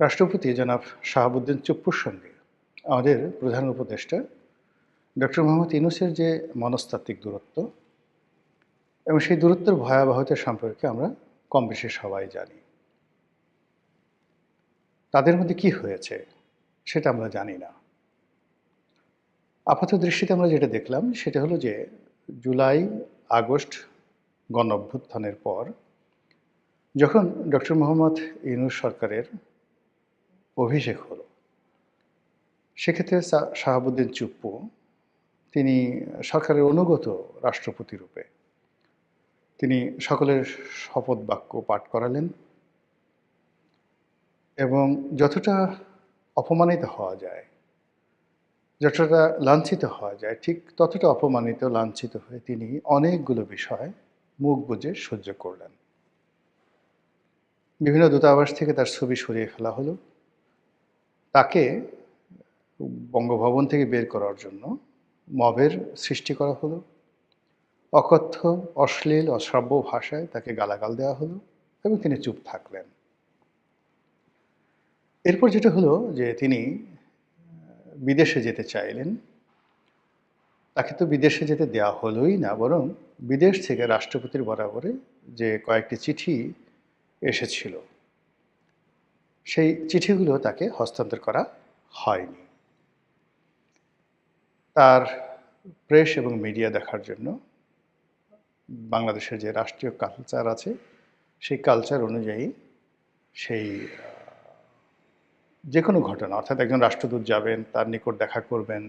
রাষ্ট্রপতি জনাব শাহাবুদ্দিন চুপ্পুর সঙ্গে আমাদের প্রধান উপদেষ্টা ডক্টর মোহাম্মদ ইনুসের যে মনস্তাত্ত্বিক দূরত্ব এবং সেই দূরত্বের ভয়াবহতা সম্পর্কে আমরা কম বেশি সবাই জানি। তাদের মধ্যে কি হয়েছে সেটা আমরা জানি না। আপাত দৃষ্টিতে আমরা যেটা দেখলাম সেটা হলো যে জুলাই, আগস্ট গণ অভ্যুত্থানের পর যখন ডক্টর মোহাম্মদ ইউনুস সরকারের অভিষেক হলো। সেক্ষেত্রে শাহাবুদ্দিন চুপ্পু, তিনি সরকারের অনুগত রাষ্ট্রপতি রূপে, তিনি সকলের শপথ বাক্য পাঠ করালেন এবং যতটা অপমানিত হওয়া যায়, যতটা লাঞ্ছিত হওয়া যায়, ঠিক ততটা অপমানিত, লাঞ্ছিত হয়ে তিনি অনেকগুলো বিষয় মুখ বুজে সহ্য করলেন। বিভিন্ন দূতাবাস থেকে তার ছবি সরিয়ে ফেলা হলো। তাকে বঙ্গভবন থেকে বের করার জন্য মবের সৃষ্টি করা হলো। অকথ্য, অশ্লীল অশ্রাব্য ভাষায় তাকে গালাগাল দেওয়া হলো এবং তিনি চুপ থাকলেন। এরপর যেটা হলো যে তিনি বিদেশে যেতে চাইলেন। তাকে তো বিদেশে যেতে দেওয়া হলোই না, বরং বিদেশ থেকে রাষ্ট্রপতির বরাবরে যে কয়েকটি চিঠি এসেছিল। সেই চিঠিগুলো তাকে হস্তান্তর করা হয়নি। তার প্রেস এবং মিডিয়া দেখার জন্য বাংলাদেশের যে রাষ্ট্রীয় কালচার আছে, সেই কালচার অনুযায়ী সেই যে কোনো ঘটনা, অর্থাৎ একজন রাষ্ট্রদূত যাবেন, তার নিকট দেখা করবেন,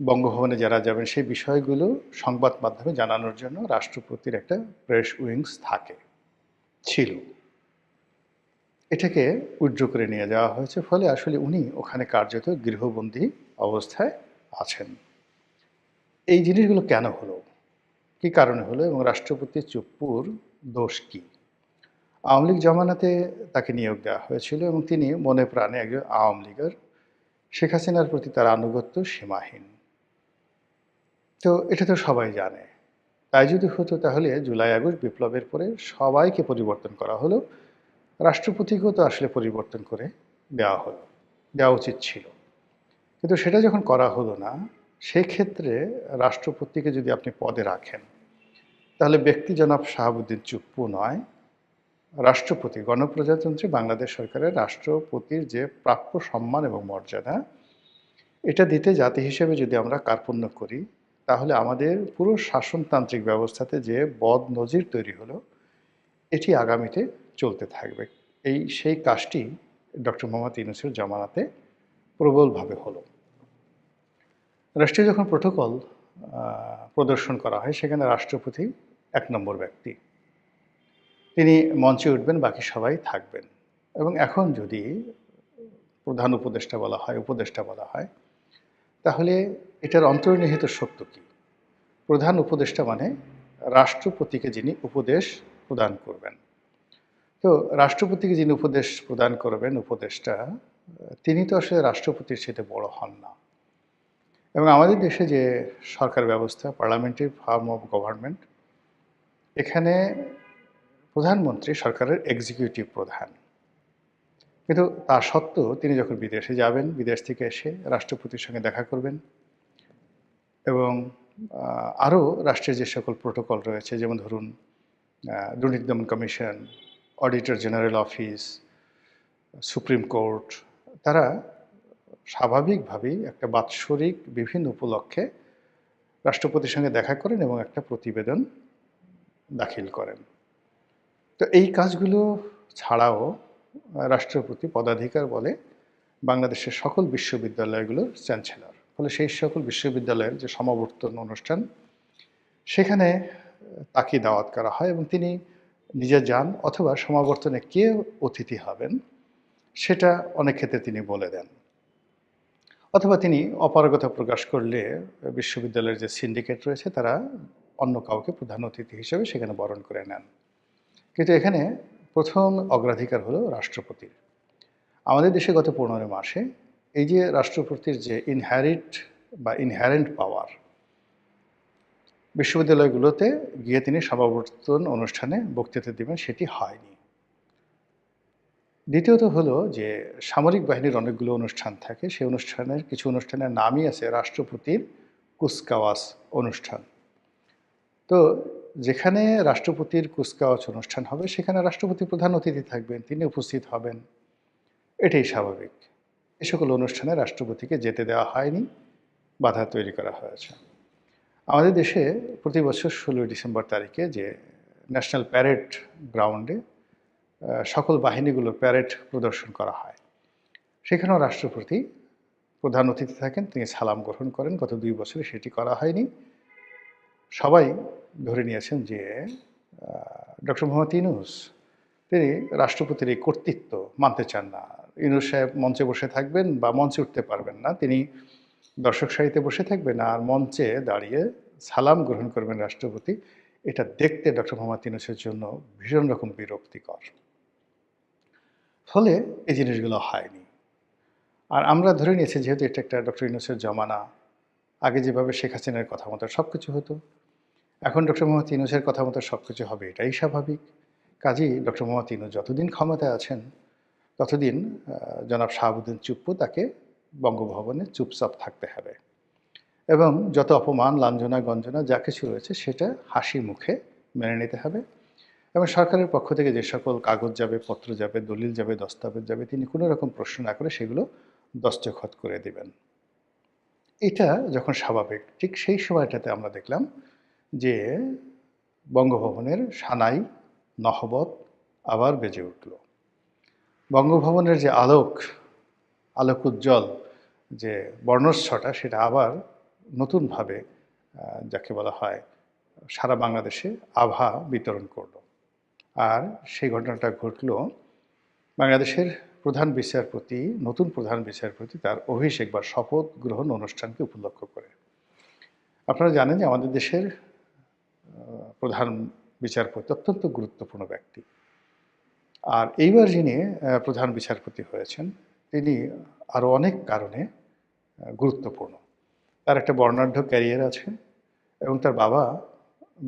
বঙ্গভবনে যারা যাবেন, সেই বিষয়গুলো সংবাদ মাধ্যমে জানানোর জন্য রাষ্ট্রপতির একটা প্রেস উইংস থাকে, ছিল। এটাকে উইথড্র করে নিয়ে যাওয়া হয়েছে, ফলে আসলে উনি ওখানে কার্যত গৃহবন্দী অবস্থায় আছেন। এই জিনিসগুলো কেন হলো? কি কারণে হলো এবং রাষ্ট্রপতি চুপ্পুর দোষ কি? আওয়ামী লীগ জমানাতে তাকে নিয়োগ দেওয়া হয়েছিল এবং তিনি মনে প্রাণে একজন আওয়ামী লীগের, শেখ হাসিনার প্রতি তার আনুগত্য সীমাহীন। তো এটা তো সবাই জানে। তাই যদি হতো তাহলে জুলাই, আগস্ট বিপ্লবের পরে সবাইকে পরিবর্তন করা হলো। রাষ্ট্রপতিকেও তো আসলে পরিবর্তন করে দেওয়া হলো, দেওয়া উচিত ছিল। কিন্তু সেটা যখন করা হলো না, সেক্ষেত্রে রাষ্ট্রপতিকে যদি আপনি পদে রাখেন, তাহলে ব্যক্তি জনাব শাহাবুদ্দিন চুপ্পু নয়, রাষ্ট্রপতি, গণপ্রজাতন্ত্রী বাংলাদেশ সরকারের রাষ্ট্রপতির যে প্রাপ্য সম্মান এবং মর্যাদা, এটা দিতে জাতি হিসেবে যদি আমরা কার্পণ্য করি, তাহলে আমাদের পুরো শাসনতান্ত্রিক ব্যবস্থাতে যে বদ নজির তৈরি হলো, এটি আগামীতে চলতে থাকবে। এই সেই কাজটি ডক্টর মোহাম্মদ ইউনুসের জামানাতে প্রবলভাবে হলো। রাষ্ট্রীয় যখন প্রোটোকল প্রদর্শন করা হয়, সেখানে রাষ্ট্রপতি এক নম্বর ব্যক্তি। তিনি মঞ্চে উঠবেন, বাকি সবাই থাকবেন। এবং এখন যদি প্রধান উপদেষ্টা বলা হয়, উপদেষ্টা বলা হয়, তাহলে এটার অন্তর্নিহিত সত্য কী? প্রধান উপদেষ্টা মানে রাষ্ট্রপতিকে যিনি উপদেশ প্রদান করবেন। তো রাষ্ট্রপতিকে যিনি উপদেশ প্রদান করবেন উপদেশটা তিনি তো আসলে রাষ্ট্রপতির সাথে বড় হন না। এবং আমাদের দেশে যে সরকার ব্যবস্থা পার্লামেন্টারি ফার্ম অফ গভর্নমেন্ট, এখানে প্রধানমন্ত্রী সরকারের এক্সিকিউটিভ প্রধান। কিন্তু তা সত্ত্বেও তিনি যখন বিদেশে যাবেন, বিদেশ থেকে এসে রাষ্ট্রপতির সঙ্গে দেখা করবেন এবং আরও রাষ্ট্রের যে সকল প্রোটোকল রয়েছে, যেমন ধরুন দুর্নীতি দমন commission auditor general office supreme court তারা স্বাভাবিকভাবেই একটা বাৎসরিক বিভিন্ন উপলক্ষে রাষ্ট্রপতির সঙ্গে দেখা করেন এবং একটা প্রতিবেদন দাখিল করেন। তো এই কাজগুলো ছাড়াও রাষ্ট্রপতি পদাধিকার বলে বাংলাদেশের সকল বিশ্ববিদ্যালয়গুলোর চ্যান্সেলর। ফলে সেই সকল বিশ্ববিদ্যালয়ের যে সমাবর্তন অনুষ্ঠান, সেখানে তাকে দাওয়াত করা হয় এবং তিনি নিজে যান অথবা সমাবর্তনে কে অতিথি হবেন, সেটা অনেক ক্ষেত্রে তিনি বলে দেন। অথবা তিনি অপারগতা প্রকাশ করলে বিশ্ববিদ্যালয়ের যে সিন্ডিকেট রয়েছে, তারা অন্য কাউকে প্রধান অতিথি হিসেবে সেখানে বরণ করে নেন। কিন্তু এখানে প্রথম অগ্রাধিকার হলো রাষ্ট্রপতির। আমাদের দেশে গত পনেরো মাসে এই যে রাষ্ট্রপতির যে ইনহ্যারিট বা ইনহ্যারেন্ট পাওয়ার বিশ্ববিদ্যালয়গুলোতে গিয়ে তিনি সমাবর্তন অনুষ্ঠানে বক্তৃতা দেবেন, সেটি হয়নি। দ্বিতীয়ত হলো যে, সামরিক বাহিনীর অনেকগুলো অনুষ্ঠান থাকে। সেই অনুষ্ঠানের কিছু অনুষ্ঠানের নামই আছে রাষ্ট্রপতির কুচকাওয়াজ অনুষ্ঠান। তো যেখানে রাষ্ট্রপতির কুচকাওয়াজ অনুষ্ঠান হবে, সেখানে রাষ্ট্রপতি প্রধান অতিথি থাকবেন, তিনি উপস্থিত হবেন। এটাই স্বাভাবিক। এ সকল অনুষ্ঠানে রাষ্ট্রপতিকে যেতে দেওয়া হয়নি, বাধা তৈরি করা হয়েছে। আমাদের দেশে প্রতি বছর ষোলোই ডিসেম্বর তারিখে যে ন্যাশনাল প্যারেড গ্রাউন্ডে সকল বাহিনীগুলোর প্যারেড প্রদর্শন করা হয়। সেখানেও রাষ্ট্রপতি প্রধান অতিথি থাকেন, তিনি সালাম গ্রহণ করেন। গত দুই বছরে সেটি করা হয়নি। সবাই ধরে নিয়েছেন যে ডক্টর মোহাম্মদ ইনুস তিনি রাষ্ট্রপতির এই কর্তৃত্ব মানতে চান না। ইনুস সাহেব মঞ্চে বসে থাকবেন বা মঞ্চে উঠতে পারবেন না। তিনি দর্শক সারিতে বসে থাকবেন আর মঞ্চে দাঁড়িয়ে সালাম গ্রহণ করবেন রাষ্ট্রপতি। এটা দেখতে ডক্টর মোহাম্মদ ইনুসের জন্য ভীষণ রকম বিরক্তিকর। ফলে এই জিনিসগুলো হয়নি। আর আমরা ধরে নিয়েছি যেহেতু এটা একটা ডক্টর ইনুসের জমানা, আগে যেভাবে শেখ হাসিনার কথা মতো সব কিছু হতো, এখন ডক্টর মোহাম্মদ ইনুসের কথা মতো সব কিছু হবে এটাই স্বাভাবিক। কাজেই ডক্টর মোহাম্মদ ইনুস যতদিন ক্ষমতায় আছেন, ততদিন জনাব শাহাবুদ্দিন চুপ্পু তাকে বঙ্গভবনে চুপচাপ থাকতে হবে। এবং যত অপমান, লাঞ্ছনা, গঞ্জনা, যা কিছু রয়েছে, সেটা হাসি মুখে মেনে নিতে হবে। এবং সরকারের পক্ষ থেকে যে সকল কাগজ যাবে, পত্র যাবে, দলিল যাবে, দস্তাবেজ যাবে, তিনি কোনো রকম প্রশ্ন না করে সেগুলো দস্তখত করে দিবেন। এটা যখন স্বাভাবিক, ঠিক সেই সময়টাতে আমরা দেখলাম যে বঙ্গভবনের সানাই, নহবত আবার বেজে উঠল। বঙ্গভবনের যে আলোক আলোক উজ্জ্বল যে বর্ণস্বটা সেটা আবার নতুনভাবে যাকে বলা হয়, সারা বাংলাদেশে আভা বিতরণ করল। আর সেই ঘটনাটা ঘটল বাংলাদেশের প্রধান বিচারপতি, নতুন প্রধান বিচারপতি তার অভিষেক বা শপথ গ্রহণ অনুষ্ঠানকে উপলক্ষ করে। আপনারা জানেন যে আমাদের দেশের প্রধান বিচারপতি অত্যন্ত গুরুত্বপূর্ণ ব্যক্তি। আর এইবার যিনি প্রধান বিচারপতি হয়েছেন তিনি আরও অনেক কারণে গুরুত্বপূর্ণ। তার একটা বর্ণাঢ্য ক্যারিয়ার আছে এবং তার বাবা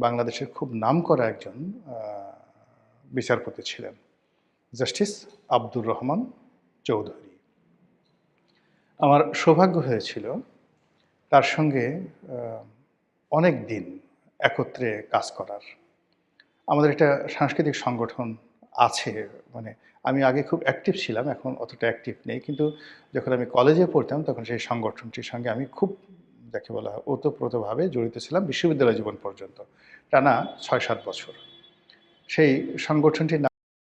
বাংলাদেশের খুব নাম করা একজন বিচারপতি ছিলেন, জাস্টিস আব্দুর রহমান চৌধুরী। আমার সৌভাগ্য হয়েছিল তার সঙ্গে অনেক দিন একত্রে কাজ করার। আমাদের একটা সাংস্কৃতিক সংগঠন আছে মানে আমি আগে খুব অ্যাক্টিভ ছিলাম, এখন অতটা অ্যাক্টিভ নেই। কিন্তু যখন আমি কলেজে পড়তাম, তখন সেই সংগঠনটির সঙ্গে আমি খুব, যাকে বলা হয়, ওতপ্রোতভাবে জড়িত ছিলাম বিশ্ববিদ্যালয় জীবন পর্যন্ত, টানা ছয় সাত বছর। সেই সংগঠনটির